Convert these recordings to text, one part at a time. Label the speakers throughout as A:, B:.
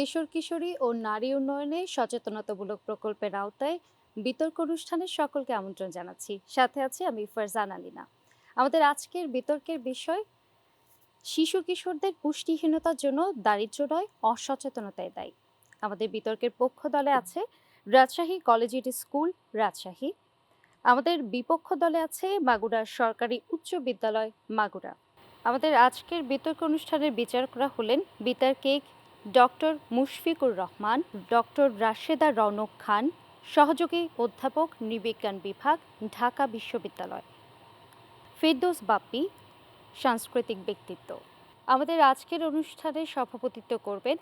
A: কিশোর কিশোরী ও নারী উন্নয়নে সচেতনতামূলক প্রকল্পের আওতায় বিতর্ক অনুষ্ঠানে সকলকে আমন্ত্রণ জানাচ্ছি। সাথে আছি আমি ফারজান আলিনা। আমাদের আজকের বিতর্কের বিষয়, শিশু কিশোরদের পুষ্টিহীনতার জন্য দারিদ্র্য নয় অসচেতনতায় দায়ী। আমাদের বিতর্কের পক্ষ দলে আছে রাজশাহী কলেজিয়েট স্কুল, রাজশাহী। আমাদের বিপক্ষ দলে আছে মাগুরার সরকারি উচ্চ বিদ্যালয়, মাগুরা। আমাদের আজকের বিতর্ক অনুষ্ঠানের বিচারকরা হলেন বিতর্কে ডক্টর মুশফিকুর রহমান, ডক্টর রাশেদা রৌনক খান, সহযোগী অধ্যাপক নৃবিজ্ঞান বিভাগ, ঢাকা বিশ্ববিদ্যালয়। ফেরদৌস বাপ্পি, সাংস্কৃতিক ব্যক্তিত্ব। আমাদের আজকের অনুষ্ঠানে সভাপতিত্ব করবেন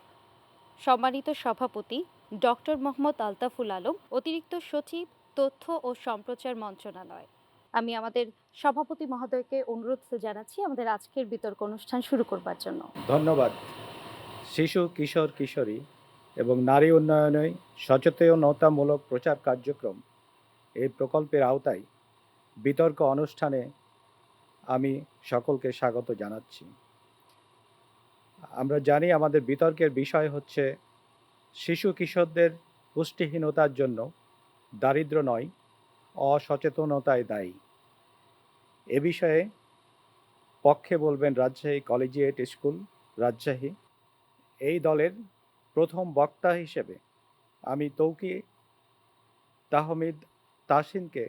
A: সম্মানিত সভাপতি ডক্টর মোহাম্মদ আলতাফুল আলম, অতিরিক্ত সচিব, তথ্য ও সম্প্রচার মন্ত্রণালয়। আমি আমাদের সভাপতি মহোদয়কে অনুরোধ জানাচ্ছি আমাদের আজকের বিতর্ক অনুষ্ঠান শুরু করবার জন্য।
B: ধন্যবাদ। শিশু, কিশোর, কিশোরী এবং নারী উন্নয়নে সচেতনতামূলক প্রচার কার্যক্রম। এই প্রকল্পের আওতায় বিতর্ক অনুষ্ঠানে আমি সকলকে স্বাগত জানাচ্ছি। আমরা জানি আমাদের বিতর্কের বিষয় হচ্ছে শিশু কিশোরদের পুষ্টিহীনতার জন্য দারিদ্র নয় অসচেতনতায় দায়ী। এ বিষয়ে পক্ষে বলবেন রাজশাহী কলেজিয়েট স্কুল, রাজশাহী এই দলের প্রথম বক্তা হিসেবে আমি তৌকি তাহমিদ তাসিনকে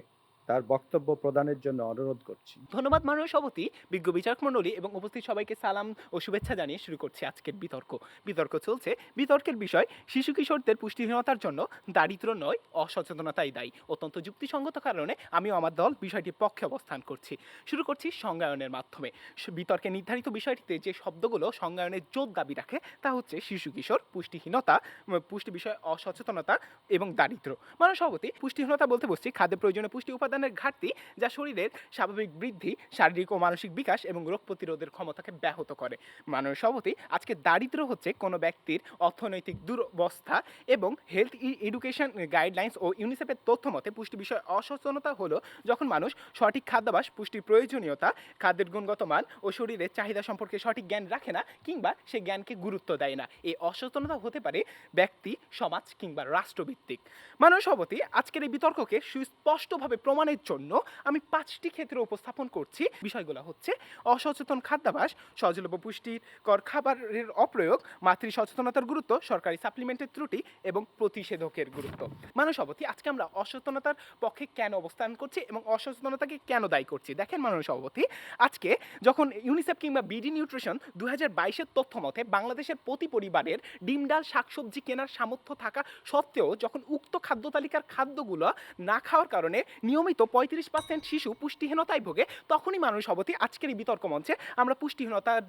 B: তার বক্তব্য প্রদানের জন্য অনুরোধ করছি।
C: ধন্যবাদ মাননীয় সভাপতি। বিজ্ঞ বিচারক মণ্ডলী এবং উপস্থিত সবাইকে সালাম ও শুভেচ্ছা জানিয়ে শুরু করছি আজকের বিতর্ক। বিতর্ক চলছে। বিতর্কের বিষয়, শিশু কিশোরদের পুষ্টিহীনতার জন্য দারিদ্র নয়, অসচেতনতাই দায়ী। অত্যন্ত যুক্তিসঙ্গত কারণে আমিও আমার দল বিষয়টির পক্ষে অবস্থান করছি। শুরু করছি সংজ্ঞায়নের মাধ্যমে। বিতর্কে নির্ধারিত বিষয়টিতে যে শব্দগুলো সংজ্ঞায়নের জোর দাবি রাখে তা হচ্ছে শিশু কিশোর, পুষ্টিহীনতা পুষ্টি বিষয়ে অসচেতনতা এবং দারিদ্র। মানব সভাপতি, পুষ্টিহীনতা বলতে বসছি। খাদ্যের প্রয়োজনীয় পুষ্টি উপাদানের ঘাটতি যা শরীরের স্বাভাবিক বৃদ্ধি, শারীরিক ও মানসিক বিকাশ এবং রোগ প্রতিরোধের ক্ষমতাকে ব্যাহত করে। মানব সভাপতি আজকে দারিদ্র হচ্ছে কোনো ব্যক্তির অর্থনৈতিক দুরবস্থা এবং হেলথ এডুকেশন গাইডলাইন্স ও ইউনিসেফের তথ্য মতে পুষ্টি বিষয়ে অসচেতনতা হলো যখন মানুষ সঠিক খাদ্যাভ্যাস পুষ্টির প্রয়োজনীয়তা, খাদ্যের গুণগত মান ও শরীরের চাহিদা সম্পর্কে সঠিক জ্ঞান রাখে না কিংবা সে জ্ঞানকে গুরুত্ব দেয় না। এই অসচেতনতা হতে পারে ব্যক্তি, সমাজ কিংবা রাষ্ট্রভিত্তিক। মানব সভাপতি আজকের এই বিতর্ককে সুস্পষ্টভাবে প্রমাণের জন্য আমি পাঁচটি ক্ষেত্রে উপস্থাপন করছি। বিষয়গুলো হচ্ছে, অসচেতন খাদ্যাভ্যাস সহজলভ্য পুষ্টিকর খাবারের অপ্রয়োগ মাতৃ সচেতনতার গুরুত্ব, সরকারি সাপ্লিমেন্টের ত্রুটি এবং প্রতিষেধকের গুরুত্ব। মানব সভাপতি আজকে আমরা অসচেতনতার পক্ষে কেন অবস্থান করছি এবং অসচেতনতাকে কেন দায়ী করছি? দেখেন মানব সভাপতি আজকে যখন ইউনিসেফ কিংবা বিডি নিউট্রিশন দু হাজার বাইশের তথ্য মতে বাংলাদেশের প্রতি পরিবারের ডিম, ডাল, শাকসবজি কেনার সামর্থ্য থাকা সত্ত্বেও যখন উক্ত খাদ্য তালিকার খাদ্যগুলো না খাওয়ার কারণে নিয়মিত পঁয়ত্রিশ পার্সেন্ট শিশু পুষ্টিহীনতায় ভোগে, তখনই মানুষ সভাপতি আজকের এই বিতর্ক মঞ্চে আমরা পুষ্টিহীনতার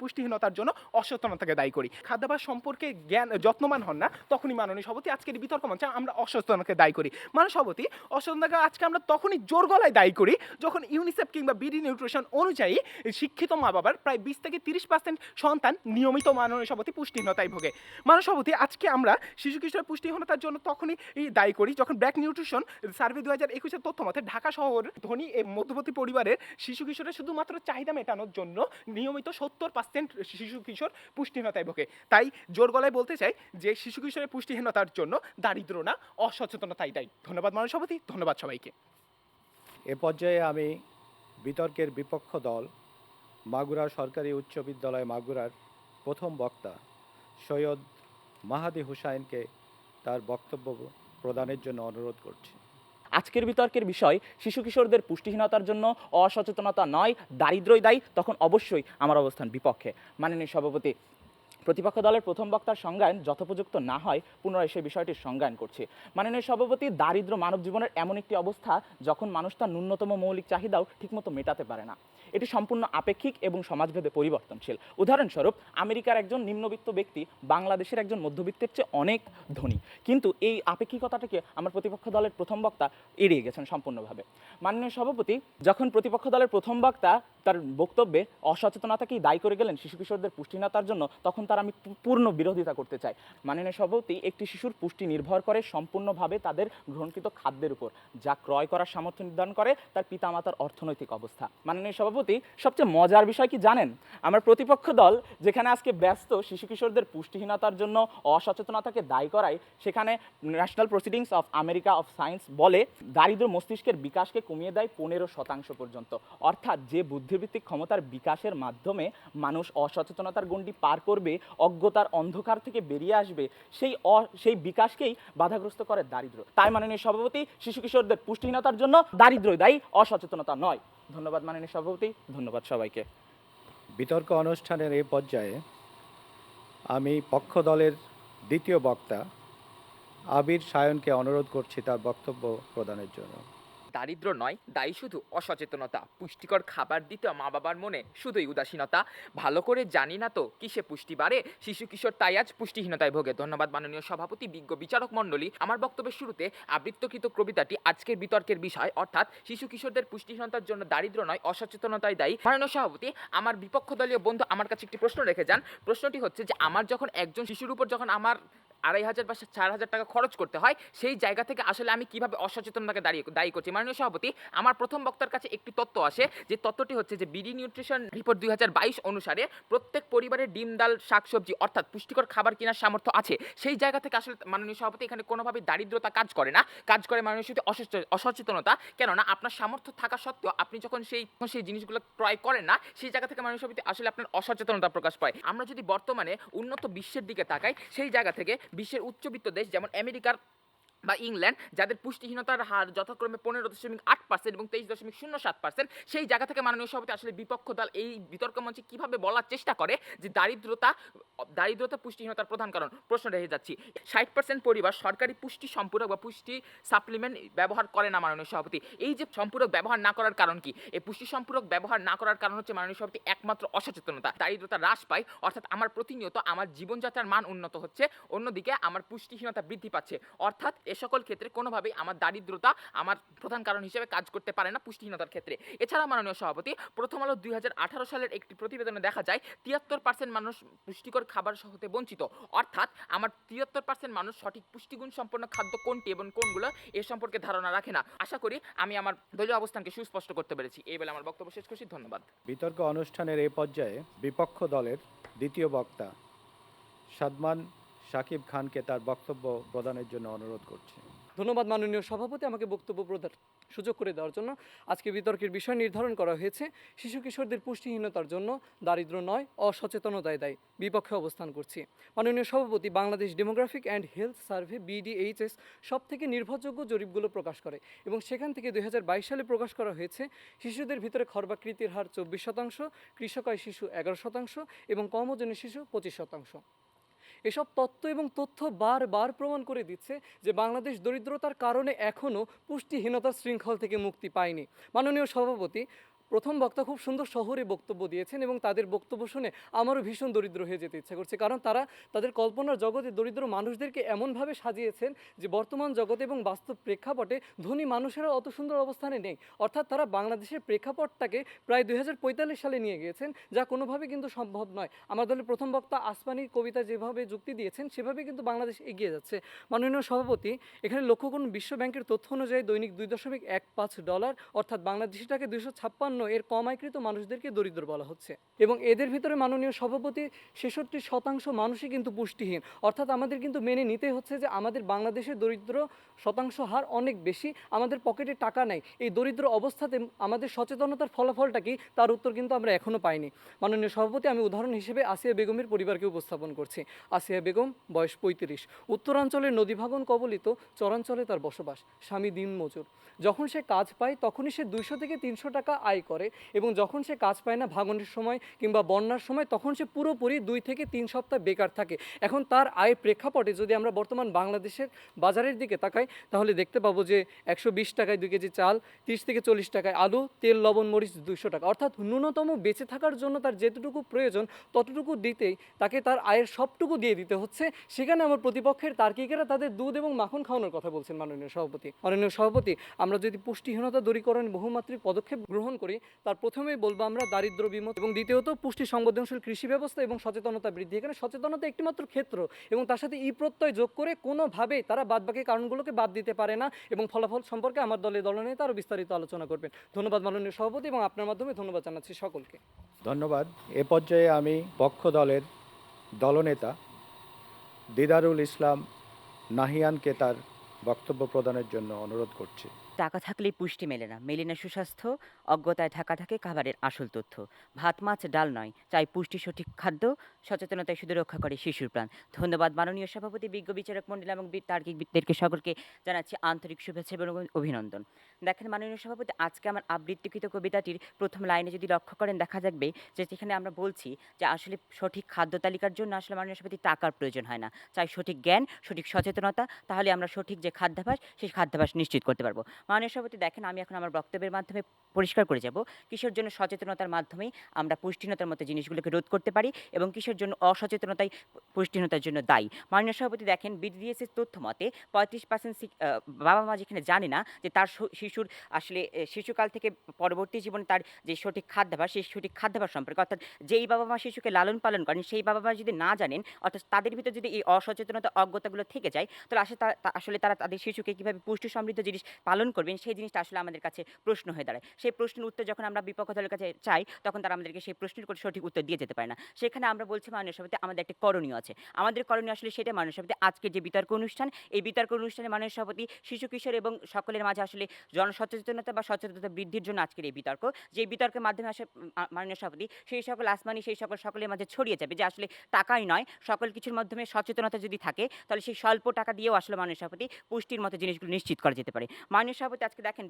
C: পুষ্টিহীনতার জন্য অসচেতনতাকে দায়ী করি। খাদ্যাভ্যাস সম্পর্কে জ্ঞান, যত্নবান হন না, তখনই মাননীয় সভাপতি আজকের বিতর্ক মঞ্চে আমরা অসচেতনতাকে দায়ী করি। মানুষ সভাপতি অসচেতনতাকে আজকে আমরা তখনই জোর গলায় দায়ী করি যখন ইউনিসেফ কিংবা বিডি নিউট্রিশন অনুযায়ী শিক্ষিত মা বাবার প্রায় বিশ থেকে তিরিশ পার্সেন্ট সন্তান নিয়মিত মাননীয় সভাপতি পুষ্টিহীনতায় ভোগে। মানব সভাপতি আজকে আমরা শিশু কিশোরের পুষ্টিহীনতার জন্য তখনই দায়ী করি যখন ব্র্যাক নিউট্রিশন সার্ভে দু হাজার একুশের তথ্য মতে ঢাকা শহর ধনী এবং মধ্যবর্তী পরিবারের শিশু কিশোরের শুধুমাত্র চাহিদা মেটানোর জন্য নিয়মিত সত্তর পার্সেন্ট শিশু কিশোর পুষ্টিহীনতায় ভোগে। তাই জোর গলায় বলতে চাই যে শিশু কিশোরের পুষ্টিহীনতার জন্য দারিদ্র না অসচেতনতাই দায়ী ধন্যবাদ মানব সভাপতি, ধন্যবাদ সবাইকে।
B: এ পর্যায়ে আমি বিতর্কের বিপক্ষ দল, মাগুরা সরকারি উচ্চ বিদ্যালয় মাগুরার প্রথম বক্তা সৈয়দ মাহাদি হুসাইনকে তার বক্তব্য প্রদানের জন্য অনুরোধ করছি।
D: আজকের বিতর্কের বিষয়, শিশু কিশোরদের পুষ্টিহীনতার জন্য অসচেতনতা নয় দারিদ্রই দায়ী, তখন অবশ্যই আমার অবস্থান বিপক্ষে। মাননীয় সভাপতি প্রতিপক্ষ দলের প্রথম বক্তার সংজ্ঞায়ন যথোপযুক্ত না হয়, পুনরায় সেই বিষয়টির সংজ্ঞায়ন করছি। মাননীয় সভাপতি দারিদ্র মানব জীবনের এমন একটি অবস্থা যখন মানুষ তার ন্যূনতম মৌলিক চাহিদাও ঠিকমতো মেটাতে পারে না। এটি সম্পূর্ণ আপেক্ষিক এবং সমাজভেদে পরিবর্তনশীল। উদাহরণস্বরূপ, আমেরিকার একজন নিম্নবিত্ত ব্যক্তি বাংলাদেশের একজন মধ্যবিত্তের চেয়ে অনেক ধনী। কিন্তু এই আপেক্ষিকতাটাকে আমার প্রতিপক্ষ দলের প্রথম বক্তা এড়িয়ে গেছেন সম্পূর্ণভাবে। মাননীয় সভাপতি, যখন প্রতিপক্ষ দলের প্রথম বক্তা তার বক্তব্যে অসচেতনতাকেই দায়ী করে গেলেন শিশু কিশোরদের পুষ্টিহীনতার জন্য, তখন তার পুষ্টিহীনতার আমি পূর্ণ বিরোধিতা করতে চাই। মাননীয় সভাপতি একটি শিশুর পুষ্টি নির্ভর করে সম্পূর্ণভাবে তাদের গ্রহণকৃত খাদ্যের উপর, যা ক্রয় করার সামর্থ্য নির্ধারণ করে তার পিতামাতার অর্থনৈতিক অবস্থা। মাননীয় সভাপতি, সবচেয়ে মজার বিষয় কি জানেন? আমার প্রতিপক্ষ দল, যেখানে আজকে ব্যস্ত শিশু কিশোরদের পুষ্টিহীনতার জন্য অসচেতনতাকে দায়ী করায়, সেখানে national proceedings of America of science বলে দারিদ্র মস্তিষ্কের বিকাশকে কমিয়ে দেয় পনেরো শতাংশ পর্যন্ত। অর্থাৎ যে বুদ্ধিভিত্তিক ক্ষমতার বিকাশের মাধ্যমে মানুষ অসচেতনতার গণ্ডি পার করবে অজ্ঞতার অন্ধকার থেকে বেরিয়ে আসবে, সেই অ, সেই বিকাশকেই বাধাগ্রস্ত করে দারিদ্র তাই মাননীয় সভাপতি, শিশু কিশোরদের পুষ্টিহীনতার জন্য দারিদ্রই দায়ী, অসচেতনতা নয়। ধন্যবাদ মাননীয় সভাপতি, ধন্যবাদ সবাইকে।
B: বিতর্ক অনুষ্ঠানের এই পর্যায়ে আমি পক্ষ দলের দ্বিতীয় বক্তা আবির সায়নকে অনুরোধ করছি তার বক্তব্য প্রদানের জন্য।
E: দারিদ্র নয়, দায়ী শুধু অসচেতনতা। পুষ্টিকর খাবার দিতে মা বাবার মনে শুধুই উদাসীনতা। ভালো করে জানি না তো কিসে পুষ্টি বাড়ে? শিশু কিশোর তাই আজ পুষ্টিহীনতায় ভোগে। ধন্যবাদ মাননীয় সভাপতি, বিজ্ঞ বিচারক মণ্ডলী। আমার বক্তব্যের শুরুতে আবৃত্তকৃত কবিতাটি আজকের বিতর্কের বিষয়, অর্থাৎ শিশু কিশোরদের পুষ্টিহীনতার জন্য দারিদ্র নয়, অসচেতনতায় দায়ী। মাননীয় সভাপতি, আমার বিপক্ষ দলীয় বন্ধু আমার কাছে একটি প্রশ্ন রেখে যান। প্রশ্নটি হচ্ছে যে, আমার যখন একজন শিশুর উপর, যখন আমার আড়াই হাজার বা চার হাজার টাকা খরচ করতে হয়। সেই জায়গা থেকে আসলে আমি কীভাবে অসচেতনতাকে দাঁড়িয়ে, দায়ী করছি? মাননীয় সভাপতি, আমার প্রথম বক্তার কাছে একটি তত্ত্ব আসে। যে তত্ত্বটি হচ্ছে যে, বিডি নিউট্রিশন রিপোর্ট দুই হাজার বাইশ অনুসারে প্রত্যেক পরিবারের ডিম, ডাল শাকসবজি অর্থাৎ পুষ্টিকর খাবার কেনার সামর্থ্য আছে। সেই জায়গা থেকে আসলে মাননীয় সভাপতি এখানে কোনোভাবে দারিদ্রতা কাজ করে না। কাজ করে মাননীয় অসচে- অসচেতনতা। কেননা আপনার সামর্থ্য থাকা সত্ত্বেও আপনি যখন সেই সেই জিনিসগুলো ক্রয় করেন না, সেই জায়গা থেকে মাননীয় সভাপতি আসলে আপনার অসচেতনতা প্রকাশ পায়। আমরা যদি বর্তমানে উন্নত বিশ্বের দিকে তাকাই, সেই জায়গা থেকে বিশ্বের উচ্চবিত্ত দেশ যেমন আমেরিকার বা ইংল্যান্ড, যাদের পুষ্টিহীনতার হার যথাক্রমে পনেরো দশমিক আট পার্সেন্ট এবং তেইশ দশমিক শূন্য সাত পার্সেন্ট সেই জায়গা থেকে মাননীয় সভাপতি আসলে বিপক্ষ দল এই বিতর্ক মঞ্চে কীভাবে বলার চেষ্টা করে যে দারিদ্রতা দারিদ্রতা পুষ্টিহীনতার প্রধান কারণ। প্রশ্ন রেখে যাচ্ছি। ষাট পার্সেন্ট পরিবার সরকারি পুষ্টি সম্পূরক বা পুষ্টি সাপ্লিমেন্ট ব্যবহার করে না মাননীয় সভাপতি। এই যে সম্পূরক ব্যবহার না করার কারণ কি? এই পুষ্টি সম্পূরক ব্যবহার না করার কারণ হচ্ছে মাননীয় সভাপতি একমাত্র অসচেতনতা। দারিদ্রতা হ্রাস পায়, অর্থাৎ আমার প্রতিনিয়ত আমার জীবনযাত্রার মান উন্নত হচ্ছে, অন্যদিকে আমার পুষ্টিহীনতা বৃদ্ধি পাচ্ছে। অর্থাৎ এ সকল ক্ষেত্রে কোনোভাবেই আমার দারিদ্রতা আমার প্রধান কারণ হিসেবে কাজ করতে পারে না পুষ্টিহীনতার ক্ষেত্রে। এছাড়া মাননীয় সভাপতি, প্রথম আলো দুই হাজার আঠারো সালের একটি প্রতিবেদনে দেখা যায়, তিয়াত্তর পার্সেন্ট মানুষ পুষ্টিকর খাবার হতে বঞ্চিত। অর্থাৎ আমার তিয়াত্তর পার্সেন্ট মানুষ সঠিক পুষ্টিগুণ সম্পন্ন খাদ্য কোনটি এবং কোনগুলো এ সম্পর্কে ধারণা রাখে না। আশা করি আমি আমার দলীয় অবস্থানকে সুস্পষ্ট করতে পেরেছি। এই বেলা আমার বক্তব্য শেষ করছি। ধন্যবাদ।
B: বিতর্ক অনুষ্ঠানের এই পর্যায়ে বিপক্ষ দলের দ্বিতীয় বক্তা সাদমান সাকিব খানকে তার বক্তব্য প্রদানের জন্য অনুরোধ করছি।
F: ধন্যবাদ মাননীয় সভাপতি আমাকে বক্তব্য প্রদান সুযোগ করে দেওয়ার জন্য আজকে বিতর্কের বিষয় নির্ধারণ করা হয়েছে। শিশু কিশোরদের পুষ্টিহীনতার জন্য দারিদ্র নয়, অসচেতনতায় দায়ী। বিপক্ষে অবস্থান করছি। মাননীয় সভাপতি, Bangladesh demographic and health survey BDHS সব থেকে নির্ভরযোগ্য জরিপগুলো প্রকাশ করে এবং সেখান থেকে দুই হাজার বাইশ সালে প্রকাশ করা হয়েছে। শিশুদের ভিতরে খর্বাকৃতির হার চব্বিশ শতাংশ কৃষকায় শিশু এগারো শতাংশ এবং কম ওজনের শিশু পঁচিশ শতাংশ। এসব তত্ত্ব এবং তথ্য বারবার প্রমাণ করে দিচ্ছে যে বাংলাদেশ দরিদ্রতার কারণে এখনও পুষ্টিহীনতার শৃঙ্খল থেকে মুক্তি পায়নি। মাননীয় সভাপতি প্রথম বক্তা খুব সুন্দর শহরে বক্তব্য দিয়েছেন এবং তাদের বক্তব্য শুনে আমারও ভীষণ দরিদ্র হয়ে যেতে ইচ্ছা করছে। কারণ তারা তাদের কল্পনার জগতে দরিদ্র মানুষদেরকে এমনভাবে সাজিয়েছেন যে বর্তমান জগতে এবং বাস্তব প্রেক্ষাপটে ধনী মানুষেরা অত সুন্দর অবস্থানে নেই। অর্থাৎ তারা বাংলাদেশের প্রেক্ষাপটটাকে প্রায় দুই হাজার পঁয়তাল্লিশ সালে নিয়ে গিয়েছেন, যা কোনোভাবে কিন্তু সম্ভব নয়। আমার দলের প্রথম বক্তা আসমানি কবিতা যেভাবে যুক্তি দিয়েছেন, সেভাবে কিন্তু বাংলাদেশ এগিয়ে যাচ্ছে। মাননীয় সভাপতি, এখানে লক্ষ্য করুন, বিশ্ব ব্যাংকের তথ্য অনুযায়ী দৈনিক দুই দশমিক এক পাঁচ ডলার, অর্থাৎ বাংলাদেশি টাকা দুইশো ছাপ্পান্ন এর কম আয়কৃত মানুষদেরকে দরিদ্র বলা হচ্ছে। এবং এদের ভিতরে মাননীয় সভাপতি ছেষট্টি শতাংশ মানুষই কিন্তু পুষ্টিহীন। অর্থাৎ আমাদের কিন্তু মেনে নিতে হচ্ছে যে আমাদের বাংলাদেশের দরিদ্র শতাংশ হার অনেক বেশি, আমাদের পকেটে টাকা নেই। এই দরিদ্র অবস্থাতে আমাদের সচেতনতার ফলাফলটা কি? তার উত্তর কিন্তু আমরা এখনও পাইনি। মাননীয় সভাপতি, আমি উদাহরণ হিসেবে আসিয়া বেগমের পরিবারকে উপস্থাপন করছি। আসিয়া বেগম, বয়স পঁয়ত্রিশ। উত্তরাঞ্চলের নদীভাগন কবলিত চরাঞ্চলে তার বসবাস। স্বামী দিন মজুর যখন সে কাজ পায়, তখনই সে দুইশো থেকে তিনশো টাকা আয় করে এবং যখন সে কাজ পায় না ভাগনের সময় কিংবা বন্যার সময়, তখন সে পুরোপুরি দুই থেকে তিন সপ্তাহ বেকার থাকে। এখন তার আয়ের প্রেক্ষাপটে যদি আমরা বর্তমান বাংলাদেশের বাজারের দিকে তাকাই, তাহলে দেখতে পাবো যে একশো বিশ টাকায় দুই কেজি চাল, তিরিশ থেকে চল্লিশ টাকায় আলু, তেল, লবণ, মরিচ দুইশো টাকা। অর্থাৎ ন্যূনতম বেঁচে থাকার জন্য তার যেতটুকু প্রয়োজন, ততটুকু দিতেই তাকে তার আয়ের সবটুকু দিয়ে দিতে হচ্ছে। সেখানে আমার প্রতিপক্ষের তার্কিকেরা তাদের দুধ এবং মাখন খাওয়ানোর কথা বলছেন মাননীয় সভাপতি। মাননীয় সভাপতি, আমরা যদি পুষ্টিহীনতা দূরীকরণ বহুমাত্রিক পদক্ষেপ গ্রহণ করি করি। তার প্রথমেই বলব আমরা দারিদ্র বিমুক্ত এবং দ্বিতীয়ত পুষ্টি সংবেদনশীল কৃষি ব্যবস্থা এবং সচেতনতা বৃদ্ধি। এখানে সচেতনতা একটিমাত্র ক্ষেত্র এবং তার সাথে ই প্রত্যয় যোগ করে কোনোভাবেই তারা বাদবাকি কারণগুলোকে বাদ দিতে পারে না এবং ফলাফল সম্পর্কে আমার দলের দলনেতা আরও বিস্তারিত আলোচনা করবেন। ধন্যবাদ মাননীয় সভাপতি এবং আপনার মাধ্যমে ধন্যবাদ জানাচ্ছি সকলকে।
B: ধন্যবাদ। এ পর্যায়ে আমি পক্ষ দলের দলনেতা দিদারুল ইসলাম নাহিয়ানকে তার বক্তব্য প্রদানের জন্য অনুরোধ করছি।
G: টাকা থাকলেই পুষ্টি মেলে না। মেলে না সুস্বাস্থ্য, অজ্ঞতায় ঢাকা থাকে খাবারের আসল তথ্য। ভাত, মাছ, ডাল নয়, চাই পুষ্টি সঠিক খাদ্য, সচেতনতায় শুধু রক্ষা করে শিশুর প্রাণ। ধন্যবাদ মাননীয় সভাপতি, বিজ্ঞ বিচারক মন্ডল এবং বি- তার্কিকবিদদেরকে সকলকে জানাচ্ছি আন্তরিক শুভেচ্ছা এবং অভিনন্দন। দেখেন মাননীয় সভাপতি, আজকে আমার আবৃত্তিকৃত কবিতাটির প্রথম লাইনে যদি লক্ষ্য করেন, দেখা যাবে যে যেখানে আমরা বলছি যে আসলে সঠিক খাদ্য তালিকার জন্য আসলে মাননীয় সভাপতি টাকার প্রয়োজন হয় না। চাই সঠিক জ্ঞান, সঠিক সচেতনতা, তাহলে আমরা সঠিক যে খাদ্যাভ্যাস সেই খাদ্যাভ্যাস নিশ্চিত করতে পারব। মাননীয় সভাপতি, দেখেন আমি এখন আমার বক্তব্যের মাধ্যমে পরিষ্কার করে যাব। কিসের জন্য সচেতনতার মাধ্যমেই আমরা পুষ্টিহীনতার মতো জিনিসগুলোকে রোধ করতে পারি এবং কিসের জন্য অসচেতনতাই পুষ্টিহীনতার জন্য দায়ী। মাননীয় সভাপতি, দেখেন বিডিএসের তথ্য মতে পঁয়ত্রিশ পার্সেন্ট বাবা মা যেখানে জানে না যে তার শিশুর আসলে শিশুকাল থেকে পরবর্তী জীবনে তার যে সঠিক খাদ্যাভ্যাস সেই সঠিক খাদ্যাভ্যাস সম্পর্কে, অর্থাৎ যেই বাবা মা শিশুকে লালন পালন করেন, সেই বাবা মা যদি না জানেন, অর্থাৎ তাদের ভিতর যদি এই অসচেতনতা অজ্ঞতাগুলো থেকে যায়, তাহলে আসলে আসলে তারা তাদের শিশুকে কীভাবে পুষ্টি সমৃদ্ধ জিনিস পালন করবেন, সেই জিনিসটা আসলে আমাদের কাছে প্রশ্ন হয়ে দাঁড়ায়। সেই প্রশ্নের উত্তর যখন আমরা বিপক্ষ দলের কাছে চাই, তখন তারা আমাদেরকে সেই প্রশ্নের কোনো সঠিক উত্তর দিয়ে যেতে পারে না। সেখানে আমরা বলছি মাননীয় সভাপতি, আমাদের একটা করণীয় আছে। আমাদের করণীয় আসলে সেটা মাননীয় সভাপতি, আজকের যে বিতর্ক অনুষ্ঠান, এই বিতর্ক অনুষ্ঠানে মাননীয় সভাপতি শিশু, কিশোর এবং সকলের মাঝে আসলে জনসচেতনতা বা সচেতনতা বৃদ্ধির জন্য আজকের এই বিতর্ক। যে বিতর্কের মাধ্যমে আসলে মাননীয় সভাপতি, সেই সকল আসমানি, সেই সকল সকলের মাঝে ছড়িয়ে যাবে, যে আসলে টাকাই নয়। সকল কিছুর মাধ্যমে সচেতনতা যদি থাকে, তাহলে সেই স্বল্প টাকা দিয়েও আসলে মাননীয় সভাপতি পুষ্টির মতো জিনিসগুলো নিশ্চিত করা যেতে পারে। মাননীয় সভাপতি আজকে দেখেন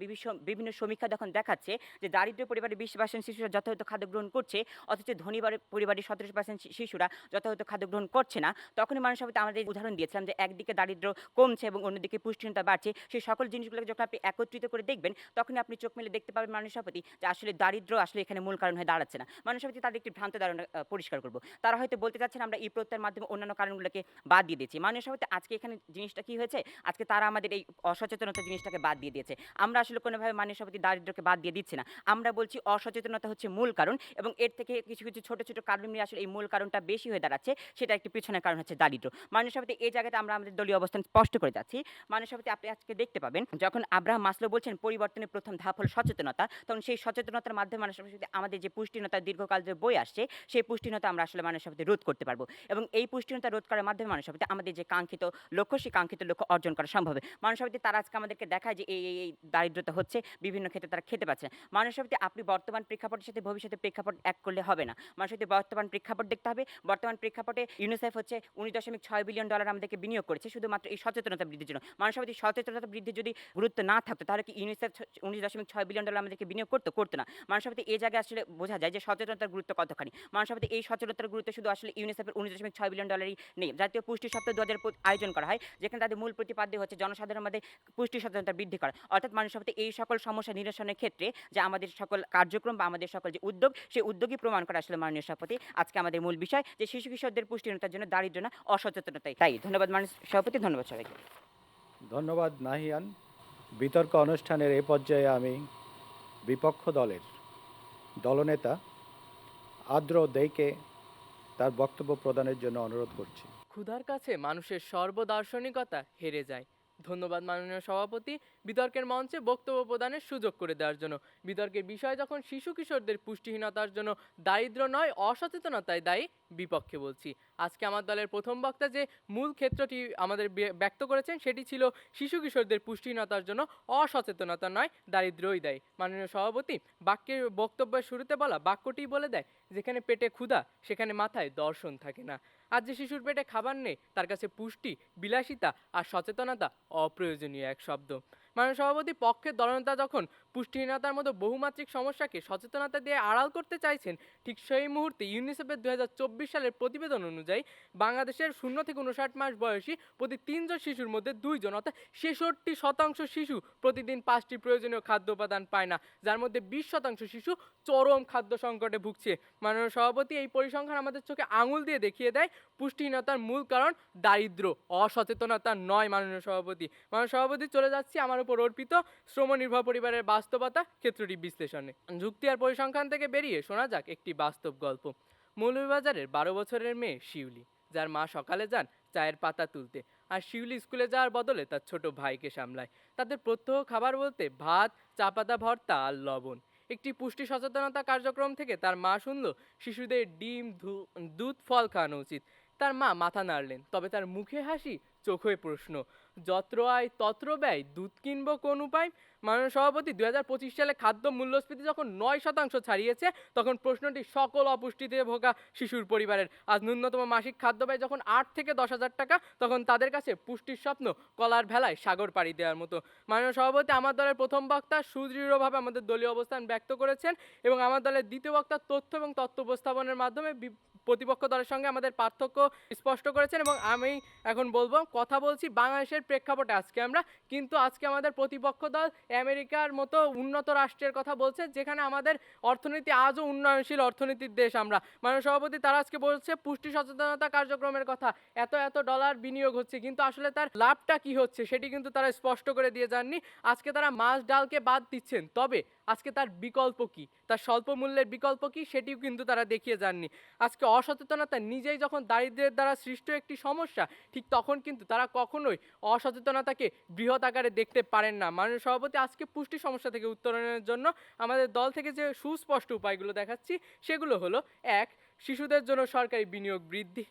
G: বিভিন্ন সমীক্ষা যখন দেখাচ্ছে যে দারিদ্র পরিবারের বিশ পার্সেন্ট শিশুরা যথাযথ খাদ্য গ্রহণ করছে, অথচ ধনী পরিবারের সতেরো পার্সেন্ট শিশুরা যথাযথ খাদ্য গ্রহণ করছে না, তখনই মানুষ সভাপতি আমাদের উদাহরণ দিয়েছিলাম যে একদিকে দারিদ্র কমছে এবং অন্যদিকে পুষ্টিহীনতা বাড়ছে সেই সকল জিনিসগুলোকে যখন আপনি একত্রিত করে দেখবেন, তখনই আপনি চোখ মেলে দেখতে পাবেন মানুষ সভাপতি যে আসলে দারিদ্র আসলে এখানে মূল কারণ হয়ে দাঁড়াচ্ছে না মানুষ সভাপতি তাদের একটি ভ্রান্ত ধারণা পরিষ্কার করব তারা হয়তো বলতে চাচ্ছেন আমরা এই প্রত্যয়ের মাধ্যমে অন্যান্য কারণগুলোকে বাদ দিয়ে দিয়েছি মানুষ সভাপতি আজকে এখানে জিনিসটা কি হয়েছে? আজকে তারা আমাদের এই অসচেতনতা জিনিসটাকে বাদ দিয়ে দিয়েছে আমরা আসলে কোনোভাবে মানুষ সভাপতি দারিদ্রকে বাদ দিয়ে দিচ্ছি না। আমরা বলছি অসচেতনতা হচ্ছে মূল কারণ এবং এর থেকে কিছু কিছু ছোট ছোট কারণ নিয়ে আসলে এই মূল কারণটা বেশি হয়ে দাঁড়াচ্ছে। সেটা একটি পিছনের কারণ হচ্ছে দারিদ্র। মানুষ সভাপতি এই জায়গাতে আমরা আমাদের দলীয় অবস্থান স্পষ্ট করে যাচ্ছি। মানুষ সভাপতি আপনি আজকে দেখতে পাবেন, যখন আব্রাহাম মাসলো বলছেন পরিবর্তনের প্রথম ধাপ হল সচেতনতা, তখন সেই সচেতনতার মাধ্যমে মানুষ সভাপতি আমাদের যে পুষ্টিহীনতা দীর্ঘকাল যে বই আসছে, সেই পুষ্টিহীনতা আমরা আসলে মানুষ সভাপতি রোধ করতে পারব। এবং এই পুষ্টিহীনতা রোধ করার মাধ্যমে মানুষ সভাপতি আমাদের যে কাঙ্ক্ষিত লক্ষ্য, সেই কাঙ্ক্ষিত লক্ষ্য অর্জন করা সম্ভব হবে। মানুষ সভাপতি তারা আজকে আমাদেরকে দেখায় যে এই এই এই দারিদ্রতা হচ্ছে, বিভিন্ন ক্ষেত্রে তারা খেতে পাচ্ছে না। মানুষ সভাপতি আপনি বর্তমান প্রেক্ষাপটের সাথে ভবিষ্যতে প্রেক্ষাপট এক করলে হবে না। মানুষ সভাপতি বর্তমান প্রেক্ষাপট দেখতে হবে। বর্তমান প্রেক্ষাপটে ইউনিসেফ হচ্ছে উনিশ দশমিক ছয় বিলিয়ন ডলার আমাদেরকে বিনিয়োগ করেছে, শুধুমাত্র এই সচেতনতা বৃদ্ধির জন্য। মানুষ সভাপতি সচেতনতা বৃদ্ধির যদি গুরুত্ব না থাকতো, তাহলে কি ইউনিসেফ উনিশ দশমিক ছয় বিলিয়ন ডলার আমাদেরকে বিনিয়োগ করতো? করতো না। মানুষ সভাপতি এই জায়গায় আসলে বোঝা যায় যে সচেতনতার গুরুত্ব কতখানি। মানুষ সভাপতি এই সচেতনতার গুরুত্ব শুধু আসলে ইউনিসেফের উনিশ দশমিক ছয় বিলিয়ন ডলারই নেই। জাতীয় পুষ্টি সপ্তাহ দু হাজার আয়োজন করা হয়, যেখানে তাদের মূল প্রতিপাদ্য হচ্ছে জনসাধারণের মধ্যে পুষ্টি সচেতনতা বৃদ্ধি করা। অর্থাৎ মানুষ সভাপতি এই সকল সমস্যা নিরসনের ক্ষেত্রে যে আমাদের সকল কার্যক্রম বা আমাদের সকল যে উদ্যোগ সেই উদ্যোগই প্রমাণ করা আসলে মাননীয় সভাপতি। আজকে আমাদের মূল বিষয় যে শিশু কিশোরদের পুষ্টিহীনতার জন্য দারিদ্র না অসচেতনতাই। তাই ধন্যবাদ মাননীয় সভাপতি ধন্যবাদ সবাইকে।
B: ধন্যবাদ নাহিয়ান। বিতর্ক অনুষ্ঠানের এ পর্যায়ে আমি বিপক্ষ দলের দলনেতা আদ্র দেইকে তার বক্তব্য প্রদানের জন্য অনুরোধ করছি।
H: ক্ষুধার কাছে মানুষের সর্বদার্শনিকতা হেরে যায়। ধন্যবাদ মাননীয় সভাপতি। বিতর্কের মঞ্চে বক্তব্য প্রদানের সুযোগ করে দেওয়ার জন্য। বিতর্কের বিষয় যখন শিশু কিশোরদের পুষ্টিহীনতার জন্য দারিদ্র নয়, অসচেতনতায় দায়ী বিপক্ষে বলছি। আজকে আমার দলের প্রথম বক্তা যে মূল ক্ষেত্রটি আমাদের ব্যক্ত করেছেন, সেটি ছিল শিশু কিশোরদের পুষ্টিহীনতার জন্য অসচেতনতা নয় দারিদ্রই দায়ী। মাননীয় সভাপতি বাক্যের বক্তব্যের শুরুতে বলা বাক্যটি বলে দেয়, যেখানে পেটে ক্ষুধা, সেখানে মাথায় দর্শন থাকে না। আর যে শিশুর পেটে খাবার নেই, তার কাছে পুষ্টি, বিলাসিতা আর সচেতনতা অপ্রয়োজনীয় এক শব্দ। মাননীয় সভাপতি পক্ষের দলনেতা যখন পুষ্টিহীনতার মতো বহুমাত্রিক সমস্যাকে সচেতনতা দিয়ে আড়াল করতে চাইছেন ঠিক সেই মুহূর্তে ইউনিসেফের দু হাজার চব্বিশ সালের প্রতিবেদন অনুযায়ী বাংলাদেশের শূন্য থেকে উনষাট মাস বয়সী প্রতি তিনজন শিশুর মধ্যে দুইজন, অর্থাৎ ছেষট্টি শতাংশ শিশু প্রতিদিন পাঁচটি প্রয়োজনীয় খাদ্য উপাদান পায় না, যার মধ্যে বিশ শতাংশ শিশু চরম খাদ্য সংকটে ভুগছে। মাননীয় সভাপতি এই পরিসংখ্যান আমাদের চোখে আঙুল দিয়ে দেখিয়ে দেয়, পুষ্টিহীনতার মূল কারণ দারিদ্র অসচেতনতা নয়, মাননীয় সভাপতি। মাননীয় সভাপতি, চলে যাচ্ছি আমার উপর অর্পিত শ্রম নির্ভর পরিবারের বাস বাস্তবতা ক্ষেত্রটি বিশ্লেষণে। যুক্তি আর পরিসংখ্যান থেকে বেরিয়ে শোনা যাক একটি বাস্তব গল্প। মৌলভীবাজারের বারো বছরের মেয়ে শিউলি, যার মা সকালে যান চায়ের পাতা তুলতে আর শিউলি স্কুলে যাওয়ার বদলে তার ছোট ভাইকে সামলায়। তাদের প্রত্যহ খাবার বলতে ভাত, চা পাতা, ভর্তা আর লবণ। একটি পুষ্টি সচেতনতা কার্যক্রম থেকে তার মা শুনল শিশুদের ডিম দুধ, ফল খাওয়ানো উচিত। তার মা মাথা নাড়লেন, তবে তার মুখে হাসি চোখে প্রশ্ন যত্র আয় তত্র ব্যয়, দুধ কিনবো কোন উপায়? মাননীয় সভাপতি, দুই হাজার পঁচিশ সালে খাদ্য মূল্যস্ফীতি যখন নয় শতাংশ ছাড়িয়েছে, তখন প্রশ্নটি সকল অপুষ্টিতে ভোগা শিশুর পরিবারের। আজ ন্যূনতম মাসিক খাদ্য ব্যয় যখন আট থেকে দশ হাজার টাকা, তখন তাদের কাছে পুষ্টির স্বপ্ন কলার ভেলায় সাগর পাড়ি দেওয়ার মতো। মাননীয় সভাপতি, আমার দলের প্রথম বক্তা সুদৃঢ়ভাবে আমাদের দলীয় অবস্থান ব্যক্ত করেছেন এবং আমার দলের দ্বিতীয় বক্তা তথ্য এবং তথ্য উপস্থাপনের মাধ্যমে প্রতিপক্ষ দলের সঙ্গে আমাদের পার্থক্য স্পষ্ট করেছেন এবং আমি এখন বলব, কথা বলছি বাংলাদেশের প্রেক্ষাপটে আজকে আমরা। কিন্তু আজকে আমাদের প্রতিপক্ষ দল আমেরিকার মতো উন্নত রাষ্ট্রের কথা বলছে, যেখানে আমাদের অর্থনীতি আজও উন্নয়নশীল অর্থনীতির দেশ আমরা। মাননীয় সভাপতি, তারা আজকে বলছে, পুষ্টি সচেতনতা কার্যক্রমের কথা, এত এত ডলার বিনিয়োগ হচ্ছে, কিন্তু আসলে তার লাভটা কি হচ্ছে, সেটি কিন্তু তারা স্পষ্ট করে দিয়ে যাননি। আজকে তারা মাছ ডালকে বাদ দিচ্ছেন। তবে আজকে তার বিকল্প কি? তার স্বল্প মূল্যের বিকল্প কি? সেটিও কিন্তু তারা দেখিয়ে যাননি। আজকে অসচেতনতা নিজেই যখন দারিদ্র্যের দ্বারা সৃষ্ট একটি সমস্যা, ঠিক তখন কিন্তু তারা কখনোই অসচেতনতাকে বৃহৎ আকারে দেখতে পারেন না। মাননীয় সভাপতি, আজকে পুষ্টি সমস্যা থেকে উত্তরণের জন্য আমাদের দল থেকে যে সুস্পষ্ট উপায়গুলো দেখাচ্ছি, সেগুলো হলো, এক, শিশুদের জন্য সরকারি বিনিয়োগ বৃদ্ধি,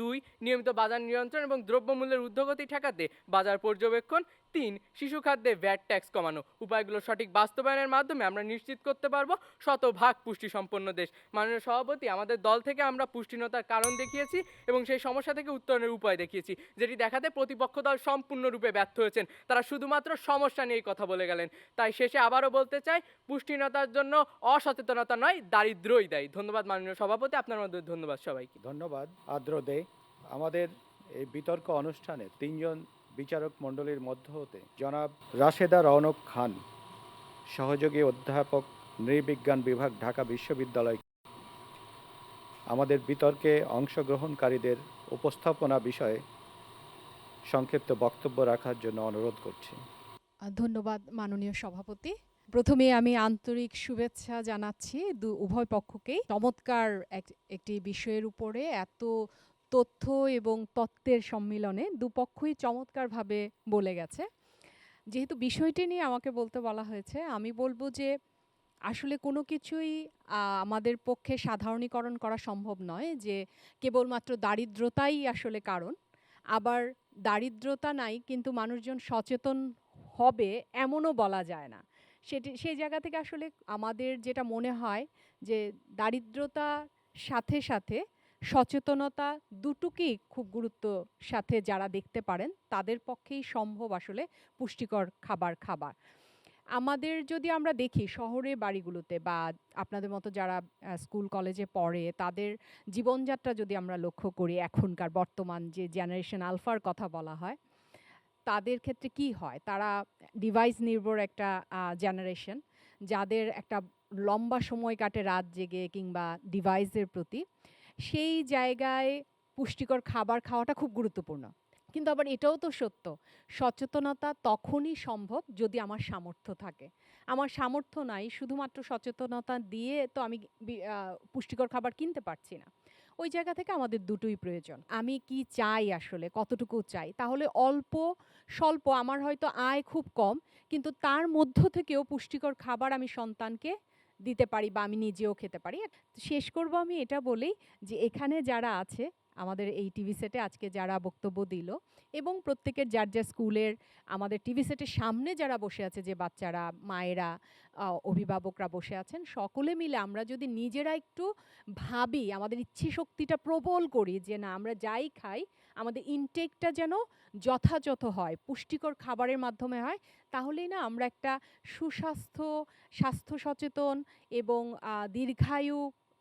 H: দুই, নিয়মিত বাজার নিয়ন্ত্রণ এবং দ্রব্যমূল্যের ঊর্ধ্বগতি ঠেকাতে বাজার পর্যবেক্ষণ তিন শিশু খাদ্যে ভ্যাট ট্যাক্স কমানো। উপায়গুলো সঠিক বাস্তবায়নের মাধ্যমে আমরা নিশ্চিত করতে পারব শতভাগ পুষ্টি সম্পন্ন দেশ। মাননীয় সভাপতি, আমাদের দল থেকে আমরা পুষ্টিহীনতার কারণ দেখিয়েছি এবং সেই সমস্যা থেকে উত্তরণের উপায় দেখিয়েছি, যেটি দেখাতে প্রতিপক্ষ দল সম্পূর্ণরূপে ব্যর্থ হয়েছেন। তারা শুধুমাত্র সমস্যা নিয়েই কথা বলে গেলেন। তাই শেষে আবারও বলতে চাই, পুষ্টিহীনতার জন্য অসচেতনতা নয় দারিদ্রই দায়ী। ধন্যবাদ মাননীয় সভাপতি, আপনার মধ্যে ধন্যবাদ সবাইকে।
B: ধন্যবাদ আদ্র দে। আমাদের এই বিতর্ক অনুষ্ঠানে তিনজন বিচারক মণ্ডলীর মধ্য হতে জনাব রাশেদা রৌনক খান, সহযোগী অধ্যাপক নৃবিজ্ঞান বিভাগ ঢাকা বিশ্ববিদ্যালয়। আমাদের বিতর্কে অংশগ্রহণকারীদের উপস্থাপনা বিষয়ে সংক্ষিপ্ত বক্তব্য রাখার জন্য অনুরোধ করছি।
I: ধন্যবাদ মাননীয় সভাপতি। প্রথমে আমি আন্তরিক শুভেচ্ছা জানাচ্ছি দু উভয় পক্ষকেই। চমৎকার এক- একটি বিষয়ের উপরে এত তথ্য এবং তত্ত্বের সম্মিলনে দুপক্ষই চমৎকারভাবে বলে গেছে। যেহেতু বিষয়টি নিয়ে আমাকে বলতে বলা হয়েছে, আমি বলব যে আসলে কোনো কিছুই আমাদের পক্ষে সাধারণীকরণ করা সম্ভব নয় যে কেবলমাত্র দারিদ্রতাই আসলে কারণ। আবার দারিদ্রতা নাই, কিন্তু মানুষজন সচেতন হবে এমনও বলা যায় না। সেটি সেই জায়গা থেকে আসলে আমাদের যেটা মনে হয় যে দারিদ্রতার সাথে সাথে সচেতনতা দুটোকেই খুব গুরুত্ব সাথে যারা দেখতে পারেন, তাদের পক্ষেই সম্ভব আসলে পুষ্টিকর খাবার খাবার। আমাদের যদি আমরা দেখি শহরে বাড়িগুলোতে বা আপনাদের মতো যারা স্কুল, কলেজে পড়ে, তাদের জীবনযাত্রা যদি আমরা লক্ষ্য করি এখনকার বর্তমান যে জেনারেশন আলফার কথা বলা হয়, তাদের ক্ষেত্রে কি হয়? তারা ডিভাইস নির্ভর একটা জেনারেশন যাদের একটা লম্বা সময় কাটে রাত জেগে কিংবা ডিভাইসের প্রতি। সেই জায়গায় পুষ্টিকর খাবার খাওয়াটা খুব গুরুত্বপূর্ণ। কিন্তু আবার এটাও তো সত্য, সচেতনতা তখনই সম্ভব যদি আমার সামর্থ্য থাকে। আমার সামর্থ্য নাই, শুধুমাত্র সচেতনতা দিয়ে তো আমি পুষ্টিকর খাবার কিনতে পারছি না। ওই জায়গা থেকে আমাদের দুটোই প্রয়োজন। আমি কি চাই আসলে, কতটুকু চাই? তাহলে অল্প, স্বল্প, আমার হয়তো আয় খুব কম, কিন্তু তার মধ্য থেকেও পুষ্টিকর খাবার আমি সন্তানকে দিতে পারি বা আমি নিজেও খেতে পারি। শেষ করব আমি এটা বলেই যে এখানে যারা আছে আমাদের এই টিভি সেটে আজকে যারা বক্তব্য দিল এবং প্রত্যেকের যার যার স্কুলের আমাদের টিভি সেটের সামনে যারা বসে আছে, যে বাচ্চারা, মায়েরা অভিভাবকরা বসে আছেন, সকলে মিলে আমরা যদি নিজেরা একটু ভাবি, আমাদের ইচ্ছে শক্তিটা প্রবল করি যে না, আমরা যাই খাই, আমাদের ইনটেকটা যেন যথাযথ হয়, পুষ্টিকর খাবারের মাধ্যমে হয়, তাহলেই না আমরা একটা সুস্বাস্থ্য, স্বাস্থ্য সচেতন এবং দীর্ঘায়ু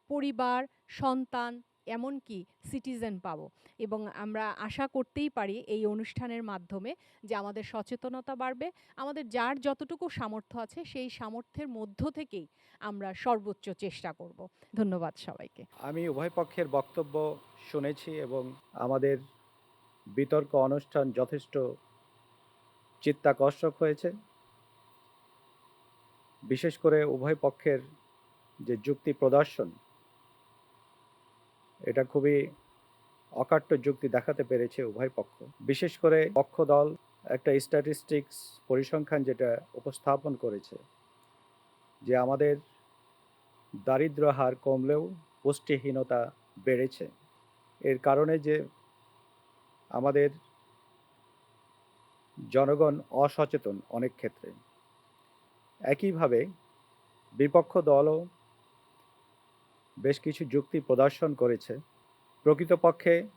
I: পরিবার, সন্তান এমনকি সিটিজেন পাবো। এবং আমরা আশা করতেই পারি এই অনুষ্ঠানের মাধ্যমে যে আমাদের সচেতনতা বাড়বে, আমাদের যার যতটুকু সামর্থ্য আছে সেই সামর্থ্যের মধ্য থেকেই আমরা সর্বোচ্চ চেষ্টা করব। ধন্যবাদ সবাইকে।
B: আমি উভয় পক্ষের বক্তব্য শুনেছি এবং আমাদের বিতর্ক অনুষ্ঠান যথেষ্ট চিত্তাকর্ষক হয়েছে। বিশেষ করে উভয় পক্ষের যে যুক্তি প্রদর্শন এটা খুবই অকাট্য যুক্তি দেখাতে পেরেছে উভয় পক্ষ। বিশেষ করে পক্ষ দল একটা স্ট্যাটিস্টিক্স পরিসংখ্যান যেটা উপস্থাপন করেছে যে আমাদের দারিদ্র হার কমলেও পুষ্টিহীনতা বেড়েছে। এর কারণে যে আমাদের জনগণ অসচেতন অনেক ক্ষেত্রে। একইভাবে বিপক্ষ দলও বেশ কিছু যুক্তি প্রদর্শন করেছে। প্রকৃতপক্ষে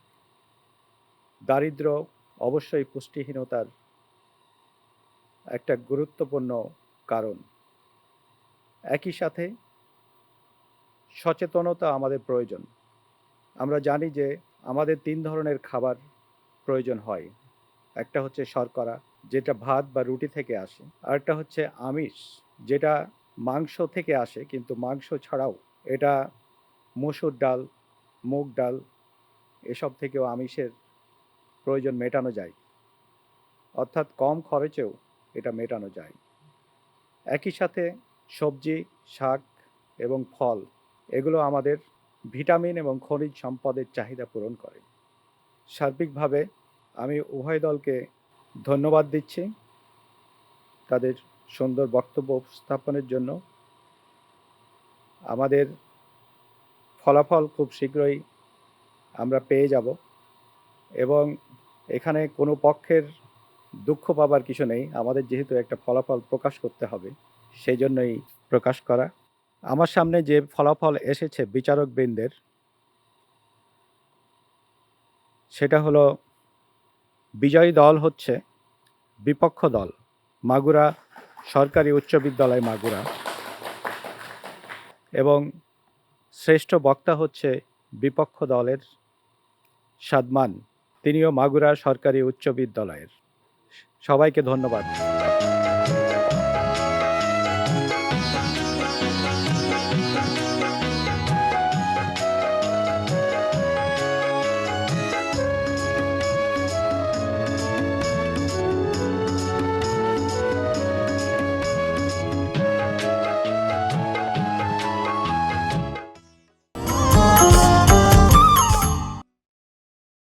B: দারিদ্র অবশ্যই পুষ্টিহীনতার একটা গুরুত্বপূর্ণ কারণ। একই সাথে সচেতনতা আমাদের প্রয়োজন। আমরা জানি যে আমাদের তিন ধরনের খাবার প্রয়োজন হয়। একটা হচ্ছে শর্করা, যেটা ভাত বা রুটি থেকে আসে। আরেকটা হচ্ছে আমিষ, যেটা মাংস থেকে আসে, কিন্তু মাংস ছাড়াও এটা মসুর ডাল, মুগ ডাল, এসব থেকেও আমিষের প্রয়োজন মেটানো যায়। অর্থাৎ কম খরচেও এটা মেটানো যায়। একই সাথে সবজি, শাক এবং ফল, এগুলো আমাদের ভিটামিন এবং খনিজ সম্পদের চাহিদা পূরণ করে। সার্বিকভাবে আমি উভয় দলকে ধন্যবাদ দিচ্ছি তাদের সুন্দর বক্তব্য উপস্থাপনের জন্য। আমাদের ফলাফল খুব শীঘ্রই আমরা পেয়ে যাব এবং এখানে কোনো পক্ষের দুঃখ পাবার কিছু নেই। আমাদের যেহেতু একটা ফলাফল প্রকাশ করতে হবে সেই জন্যই প্রকাশ করা। আমার সামনে যে ফলাফল এসেছে বিচারক বৃন্দের সেটা হলো বিজয়ী দল হচ্ছে বিপক্ষ দল, মাগুরা সরকারি উচ্চ বিদ্যালয় মাগুরা। এবং শ্রেষ্ঠ বক্তা হচ্ছে বিপক্ষ দলের সাদমান। তিনিও মাগুরা সরকারি উচ্চ বিদ্যালয়ের। সবাইকে ধন্যবাদ।